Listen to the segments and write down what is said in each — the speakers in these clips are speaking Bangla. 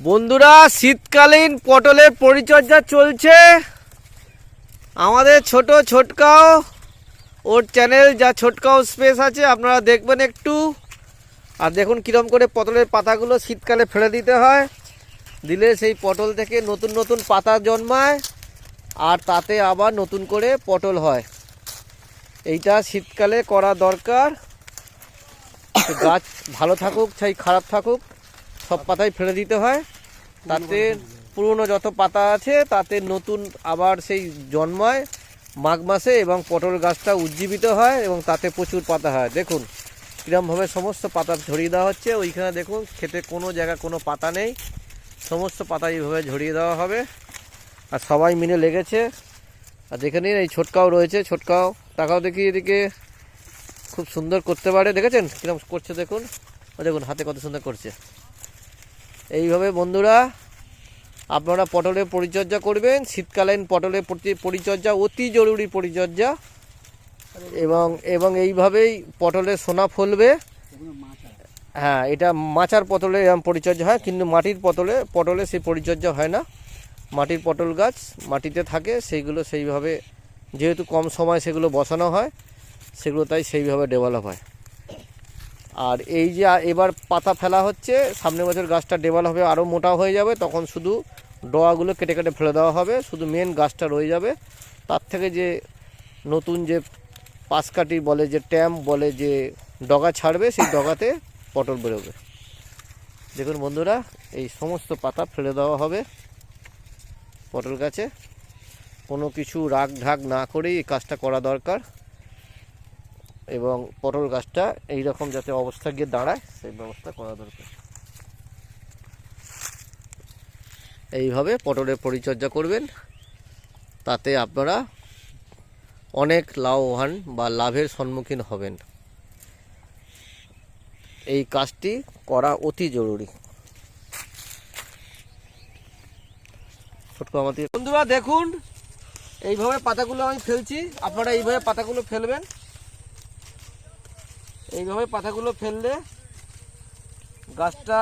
বন্ধুরা, শীতকালীন পটলের পরিচর্যা চলছে। আমাদের ছোট ছোটকাও, ওর চ্যানেল যা ছোটকাও স্পেস আছে, আপনারা দেখবেন একটু। আর দেখুন কীরকম করে পটলের পাতাগুলো শীতকালে ফেলে দিতে হয়। দিলে সেই পটল থেকে নতুন নতুন পাতা জন্মায়, আর তাতে আবার নতুন করে পটল হয়। এইটা শীতকালে করা দরকার। গাছ ভালো থাকুক, চাই খারাপ থাকুক। সব পাতাই ফেলে দিতে হয়। তাতে পুরনো যত পাতা আছে, তাতে নতুন আবার সেই জন্মায় মাঘ মাসে এবং পটল গাছটা উজ্জীবিত হয় এবং তাতে প্রচুর পাতা হয়। দেখুন, কীরমভাবে সমস্ত পাতা ঝরিয়ে দেওয়া হচ্ছে। ওইখানে দেখুন খেতে কোনো জায়গায় কোনো পাতা নেই। সমস্ত পাতা এইভাবে ঝরিয়ে দেওয়া হবে। আর সবাই মিলে লেগেছে। আর দেখে নিন, এই ছোটকাও রয়েছে, ছোটকাও। টাকাও দেখি এদিকে। খুব সুন্দর করতে পারে। দেখেছেন? কিরম করছে দেখুন। ও দেখুন, হাতে কত সুন্দর করছে। এইভাবে বন্ধুরা, আপনারা পটলের পরিচর্যা করবেন, শীতকালীন পটলের পরিচর্যা, অতি জরুরি পরিচর্যা। এবং এবং এইভাবেই পটলের সোনা ফলবে। হ্যাঁ এটা মাচার পটলে এরকম পরিচর্যা হয়, কিন্তু মাটির পটলে পটলে সেই পরিচর্যা হয় না। মাটির পটল গাছ মাটিতে থাকে, সেইগুলো সেইভাবে, যেহেতু কম সময় সেগুলো বসানো হয়, সেগুলো তাই সেইভাবে ডেভেলপ হয়। আর এই যে এবার পাতা ফেলা হচ্ছে, সামনের বছর গাছটা ডেভেলপ হবে আরও মোটা হয়ে যাবে, তখন শুধু ডগাগুলো কেটে কেটে ফেলে দেওয়া হবে, শুধু মেন গাছটা রয়ে যাবে। তার থেকে যে নতুন যে পাশকাঠি বলে, যে ট্যাম্প বলে, যে ডগা ছাড়বে, সেই ডগাতে পটল বেরোবে। দেখুন বন্ধুরা, এই সমস্ত পাতা ফেলে দেওয়া হবে পটল গাছে। কোনো কিছু রাগ ঢাক না করেই এই কাজটা করা দরকার। এবং পটল গাছটা এই রকম যাতে অবস্থা গিয়ে দাঁড়ায়, সেই ব্যবস্থা করা দরকার। এইভাবে পটলের পরিচর্যা করবেন। তাতে আপনারা অনেক লাভবান বা লাভের সম্মুখীন হবেন। এই কাজটি করা অতি জরুরি। বন্ধুরা, দেখুন, এইভাবে পাতাগুলো আমি ফেলছি। আপনারা এইভাবে পাতাগুলো ফেলবেন। এইভাবে পাতাগুলো ফেললে গাছটা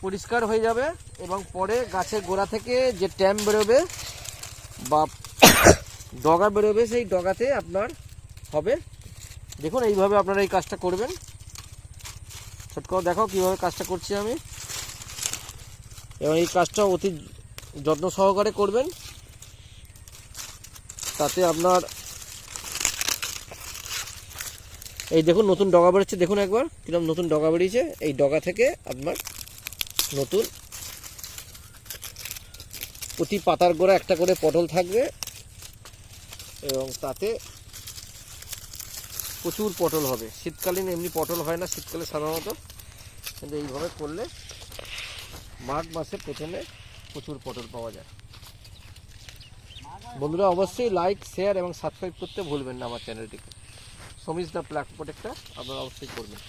পরিষ্কার হয়ে যাবে এবং পরে গাছের গোড়া থেকে যে ট্যাম বেরোবে বা ডগা বেরোবে সেই ডগাতে আপনার হবে। দেখুন, এইভাবে আপনারা এই কাজটা করবেন। ছোটকাও দেখো কীভাবে কাজটা করছি আমি। এবং এই কাজটা অতি যত্ন সহকারে করবেন। তাতে আপনার এই দেখুন, নতুন ডগা বেরোচ্ছে, দেখুন একবার কীরকম নতুন ডগা বেরিয়েছে। এই ডগা থেকে আপনার নতুন প্রতি পাতার গোড়া একটা করে পটল থাকবে, এবং তাতে প্রচুর পটল হবে। শীতকালীন এমনি পটল হয় না, শীতকালে সাধারণত। কিন্তু এইভাবে করলে মাঘ মাসে প্রথমে প্রচুর পটল পাওয়া যায়। বন্ধুরা, অবশ্যই লাইক শেয়ার এবং সাবস্ক্রাইব করতে ভুলবেন না আমার চ্যানেলটিকে সমিজ দ্য ব্ল্যাক প্রোটেক্টটা আপনারা অবশ্যই করবেন।